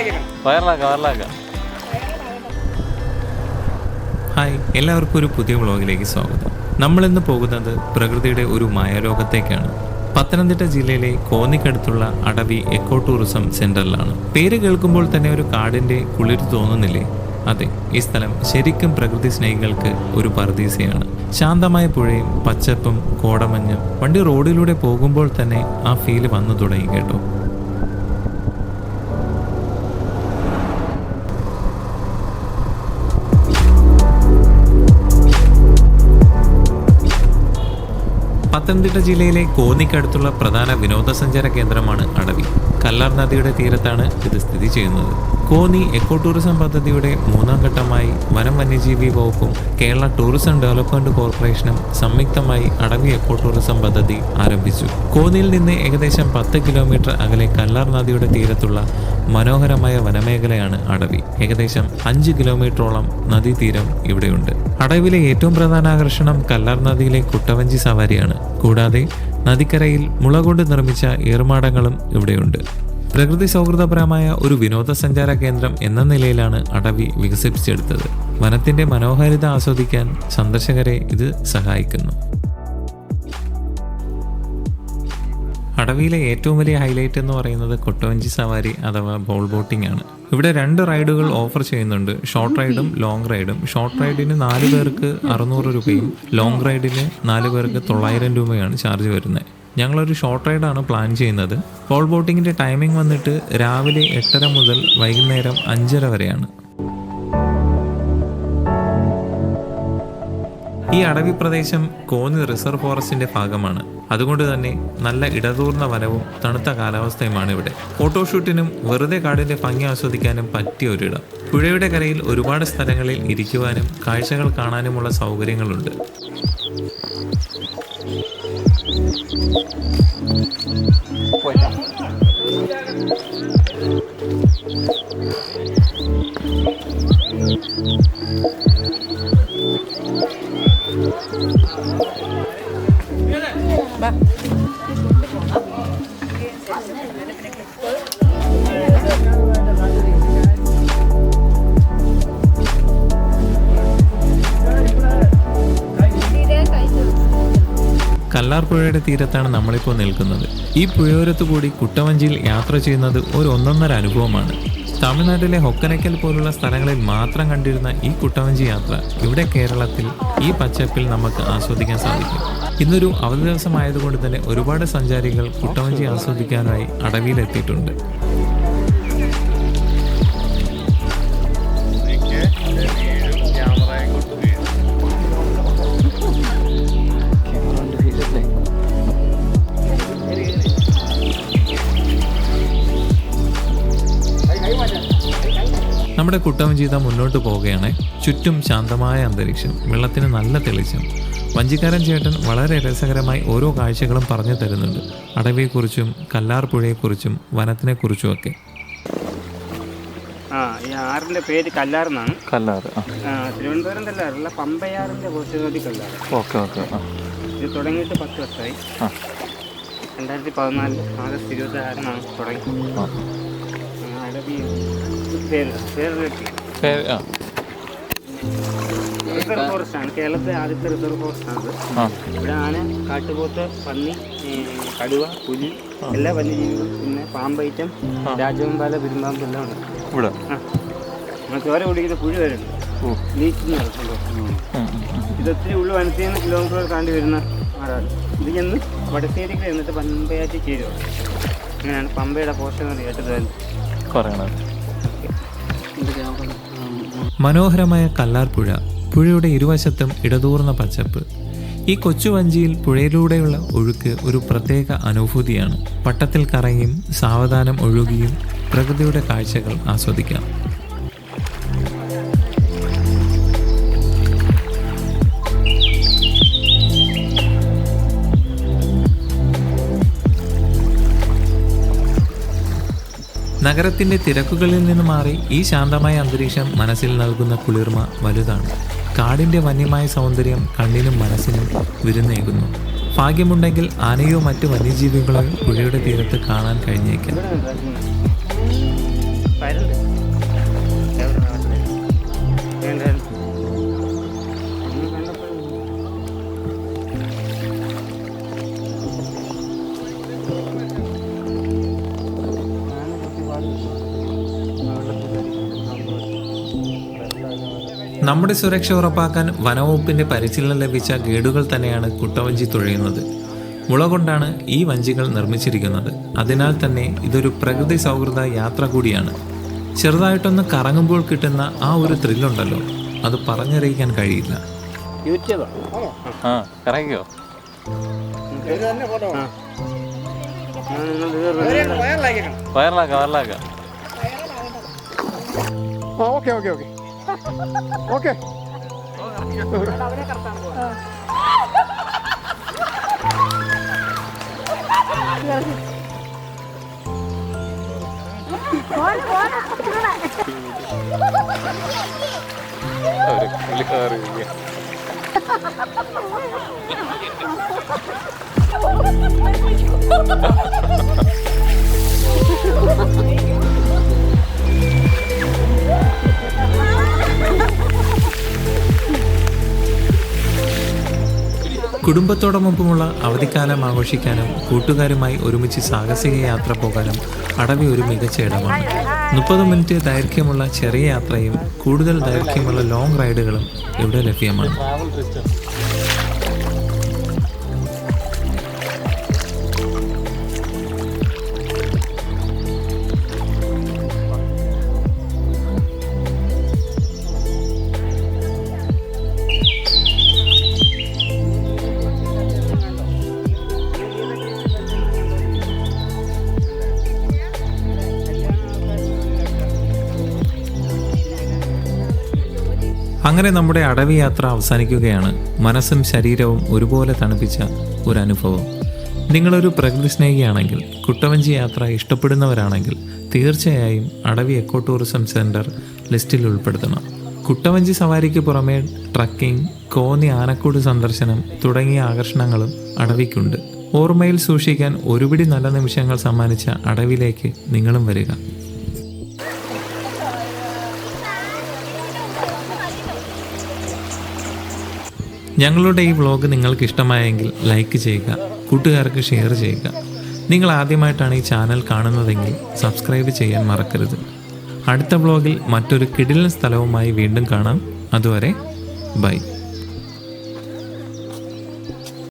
വയറിലാക്കാം വയറിലാക്കാം hi എല്ലാവർക്കും ഒരു പുതിയ വ്ളോഗിലേക്ക് സ്വാഗതം. നമ്മൾ ഇന്ന് പോകുന്നത് പ്രകൃതിയുടെ ഒരു മായാലോകത്തേക്കാണ് പത്തനംതിട്ട ജില്ലയിലെ കോന്നിക്കടുത്തുള്ള അടവി എക്കോ ടൂറിസം സെന്ററിലാണ് പേര് കേൾക്കുമ്പോൾ തന്നെ ഒരു കാടിന്റെ കുളിർ തോന്നുന്നില്ലേ? അതെ ഈ സ്ഥലം ശരിക്കും പ്രകൃതി സ്നേഹികൾക്ക് ഒരു പർദീസയാണ്. ശാന്തമായ പുഴയും പച്ചപ്പും കോടമഞ്ഞും വണ്ടി റോഡിലൂടെ പോകുമ്പോൾ തന്നെ ആ ഫീൽ വന്നു തുടങ്ങി കേട്ടോ. പത്തനംതിട്ട ജില്ലയിലെ കോന്നിക്കടുത്തുള്ള പ്രധാന വിനോദസഞ്ചാര കേന്ദ്രമാണ് അടവി. കല്ലാർ നദിയുടെ തീരത്താണ് ഇത് സ്ഥിതി ചെയ്യുന്നത്. കോന്നി എക്കോ ടൂറിസം പദ്ധതിയുടെ മൂന്നാം ഘട്ടമായി വനം വന്യജീവി വകുപ്പും കേരള ടൂറിസം ഡെവലപ്മെന്റ് കോർപ്പറേഷനും സംയുക്തമായി അടവി എക്കോ ടൂറിസം പദ്ധതി ആരംഭിച്ചു. കോന്നിയിൽ നിന്ന് ഏകദേശം പത്ത് കിലോമീറ്റർ അകലെ കല്ലാർ നദിയുടെ തീരത്തുള്ള മനോഹരമായ വനമേഖലയാണ് അടവി. ഏകദേശം അഞ്ച് കിലോമീറ്ററോളം നദീതീരം ഇവിടെയുണ്ട്. അടവിലെ ഏറ്റവും പ്രധാന ആകർഷണം കല്ലാർ നദിയിലെ കുട്ടവഞ്ചി സവാരിയാണ്. കൂടാതെ നദിക്കരയിൽ മുള കൊണ്ട് നിർമ്മിച്ച ഏറുമാടങ്ങളും ഇവിടെയുണ്ട്. പ്രകൃതി സൗഹൃദപരമായ ഒരു വിനോദസഞ്ചാര കേന്ദ്രം എന്ന നിലയിലാണ് അടവി വികസിപ്പിച്ചെടുത്തത്. വനത്തിന്റെ മനോഹാരിത ആസ്വദിക്കാൻ സന്ദർശകരെ ഇത് സഹായിക്കുന്നു. അടവിയിലെ ഏറ്റവും വലിയ ഹൈലൈറ്റ് എന്ന് പറയുന്നത് കൊട്ടവഞ്ചി സവാരി അഥവാ ബോൾ ബോട്ടിംഗ് ആണ്. ഇവിടെ രണ്ട് റൈഡുകൾ ഓഫർ ചെയ്യുന്നുണ്ട്. ഷോർട്ട് റൈഡും ലോങ് റൈഡും ഷോർട്ട് റൈഡിന് നാല് പേർക്ക് അറുന്നൂറ് രൂപയും ലോങ് റൈഡിന് നാല് പേർക്ക് തൊള്ളായിരം രൂപയാണ് ചാർജ് വരുന്നത്. ഞങ്ങളൊരു ഷോർട്ട് റൈഡാണ് പ്ലാൻ ചെയ്യുന്നത്. ബോൾ ബോട്ടിങ്ങിന്റെ ടൈമിംഗ് വന്നിട്ട് രാവിലെ എട്ടര മുതൽ വൈകുന്നേരം അഞ്ചര വരെയാണ്. ഈ അടവി പ്രദേശം കോന്നി റിസർവ് ഫോറസ്റ്റിന്റെ ഭാഗമാണ്. അതുകൊണ്ട് തന്നെ നല്ല ഇടതൂർന്ന വനവും തണുത്ത കാലാവസ്ഥയുമാണ് ഇവിടെ. ഫോട്ടോഷൂട്ടിനും വെറുതെ കാടിന്റെ ഭംഗി ആസ്വദിക്കാനും പറ്റിയ ഒരിടം. പുഴയുടെ കരയിൽ ഒരുപാട് സ്ഥലങ്ങളിൽ ഇരിക്കുവാനും കാഴ്ചകൾ കാണാനുമുള്ള സൗകര്യങ്ങളുണ്ട്. കല്ലാർ പുഴയുടെ തീരത്താണ് നമ്മളിപ്പോൾ നിൽക്കുന്നത്. ഈ പുഴയോരത്ത് കൂടി കുട്ടവഞ്ചിയിൽ യാത്ര ചെയ്യുന്നത് ഒരു ഒന്നൊന്നര അനുഭവമാണ്. തമിഴ്നാട്ടിലെ ഹൊക്കനക്കൽ പോലുള്ള സ്ഥലങ്ങളിൽ മാത്രം കണ്ടിരുന്ന ഈ കുട്ടവഞ്ചി യാത്ര ഇവിടെ കേരളത്തിൽ ഈ പച്ചപ്പിൽ നമുക്ക് ആസ്വദിക്കാൻ സാധിക്കും. ഇന്നൊരു അവധി ദിവസമായതുകൊണ്ട് തന്നെ ഒരുപാട് സഞ്ചാരികൾ കുട്ടവഞ്ചി ആസ്വദിക്കാനായി അടവിയിലെത്തിയിട്ടുണ്ട് നമ്മുടെ കുട്ടവഞ്ചിത മുന്നോട്ട് പോവുകയാണ്. ചുറ്റും ശാന്തമായ അന്തരീക്ഷം വെള്ളത്തിന് നല്ല തെളിച്ചം. വഞ്ചിക്കാരൻ ചേട്ടൻ വളരെ രസകരമായി ഓരോ കാഴ്ചകളും പറഞ്ഞു തരുന്നുണ്ട്. അടവിയെക്കുറിച്ചും കല്ലാർ പുഴയെക്കുറിച്ചും വനത്തിനെക്കുറിച്ചും ഒക്കെ. ആ ഈ ആറിന്റെ പേര് കല്ലാർ എന്നാണ്. ആ. ആ, തിരുവനന്തപുരം കല്ലാറല്ല പമ്പയാറിന്റെ പോഷകതി കല്ലാറ് ഓക്കെ ഓക്കെ ഇത് തുടങ്ങിയിട്ട് പത്ത് വർഷമായി. രണ്ടായിരത്തി പതിനാല് ആഗസ്റ്റ് ഇരുപത്തി ആറിനാണ് തുടങ്ങി അടവി പേര്. ആ. റിസർവ് ഫോറസ്റ്റ് ആണ്. കേരളത്തിലെ ആദ്യത്തെ റിസർവ് ഫോറസ്റ്റ് ആണ് ഇവിടെ ആന കാട്ടുപോത്ത് പന്നി കടുവ പുലി എല്ലാ വന്യജീവികളും പിന്നെ പാമ്പൈറ്റം രാജവമ്പാല പെരുമ്പാമ്പ് എല്ലാം ഉണ്ട്. ഇവിടെ? ചോര കുടിക്കുന്ന പുഴ വരെ ഉണ്ട്. ഓ. ലീച്ചിങ് നടക്കുന്നുണ്ടോ. ഉം, ഉം, ഉം. ഇത് ഒത്തിരി ഉള്ളു വനത്തിൽ നിന്ന് കിലോമീറ്റർ താണ്ടി വരുന്ന ആറാണ്. ഇത് ചെന്ന് വടശ്ശേരിക്ക് എന്നിട്ട് പമ്പയാറ്റി ചേരുക അങ്ങനെയാണ് പമ്പയുടെ പോഷകം കേട്ടത് പറയണത്. മനോഹരമായ കല്ലാർ പുഴ പുഴയുടെ ഇരുവശത്തും ഇടതൂർന്ന പച്ചപ്പ്. ഈ കൊച്ചുവഞ്ചിയിൽ പുഴയിലൂടെയുള്ള ഒഴുക്ക് ഒരു പ്രത്യേക അനുഭൂതിയാണ്. പട്ടത്തിൽ കറങ്ങിയും സാവധാനം ഒഴുകിയും പ്രകൃതിയുടെ കാഴ്ചകൾ ആസ്വദിക്കാം. നഗരത്തിന്റെ തിരക്കുകളിൽ നിന്ന് മാറി ഈ ശാന്തമായ അന്തരീക്ഷം മനസ്സിൽ നൽകുന്ന കുളിർമ വലുതാണ്. കാടിന്റെ വന്യമായ സൗന്ദര്യം കണ്ണിനും മനസ്സിനും വിരുന്നേകുന്നു. ഭാഗ്യമുണ്ടെങ്കിൽ ആനയോ മറ്റു വന്യജീവികളോ പുഴയുടെ തീരത്ത് കാണാൻ കഴിഞ്ഞേക്കാം. നമ്മുടെ സുരക്ഷ ഉറപ്പാക്കാൻ വനവകുപ്പിന്റെ പരിശീലനം ലഭിച്ച ഗേഡുകൾ തന്നെയാണ് കുട്ടവഞ്ചി തുഴയുന്നത്. മുള കൊണ്ടാണ് ഈ വഞ്ചികൾ നിർമ്മിച്ചിരിക്കുന്നത്. അതിനാൽ തന്നെ ഇതൊരു പ്രകൃതി സൗഹൃദ യാത്ര കൂടിയാണ്. ചെറുതായിട്ടൊന്ന് കറങ്ങുമ്പോൾ കിട്ടുന്ന ആ ഒരു ത്രില്ലുണ്ടല്ലോ. അത് പറഞ്ഞറിയിക്കാൻ കഴിയില്ല. വയറിലാക്കാം വയറിലാക്കാം ഓക്കെ ഓക്കെ ഓക്കെ. ഓക്കെ ഒരു കിളി കയറി കുടുംബത്തോടൊപ്പമുള്ള അവധിക്കാലം ആഘോഷിക്കാനും കൂട്ടുകാരുമായി ഒരുമിച്ച് സാഹസിക യാത്ര പോകാനും അടവി ഒരു മികച്ച ഇടമാണ്. മുപ്പത് മിനിറ്റ് ദൈർഘ്യമുള്ള ചെറിയ യാത്രയും കൂടുതൽ ദൈർഘ്യമുള്ള ലോങ് റൈഡുകളും ഇവിടെ ലഭ്യമാണ്. അങ്ങനെ നമ്മുടെ അടവി യാത്ര അവസാനിക്കുകയാണ്. മനസ്സും ശരീരവും ഒരുപോലെ തണുപ്പിച്ച ഒരു അനുഭവം നിങ്ങളൊരു പ്രകൃതി സ്നേഹിയാണെങ്കിൽ കുട്ടവഞ്ചി യാത്ര ഇഷ്ടപ്പെടുന്നവരാണെങ്കിൽ തീർച്ചയായും അടവി എക്കോ ടൂറിസം സെന്റർ ലിസ്റ്റിൽ ഉൾപ്പെടുത്തണം. കുട്ടവഞ്ചി സവാരിക്ക് പുറമേ ട്രക്കിംഗ് കോന്നി ആനക്കൂട് സന്ദർശനം തുടങ്ങിയ ആകർഷണങ്ങളും അടവിക്കുണ്ട്. ഓർമ്മയിൽ സൂക്ഷിക്കാൻ ഒരുപിടി നല്ല നിമിഷങ്ങൾ സമ്മാനിച്ച അടവിലേക്ക് നിങ്ങളും വരിക. ഞങ്ങളുടെ ഈ വ്ളോഗ് നിങ്ങൾക്ക് ഇഷ്ടമായെങ്കിൽ ലൈക്ക് ചെയ്യുക കൂട്ടുകാർക്ക് ഷെയർ ചെയ്യുക. നിങ്ങൾ ആദ്യമായിട്ടാണ് ഈ ചാനൽ കാണുന്നതെങ്കിൽ സബ്സ്ക്രൈബ് ചെയ്യാൻ മറക്കരുത്. അടുത്ത വ്ളോഗിൽ മറ്റൊരു കിടിലൻ സ്ഥലവുമായി വീണ്ടും കാണാം. അതുവരെ ബൈ.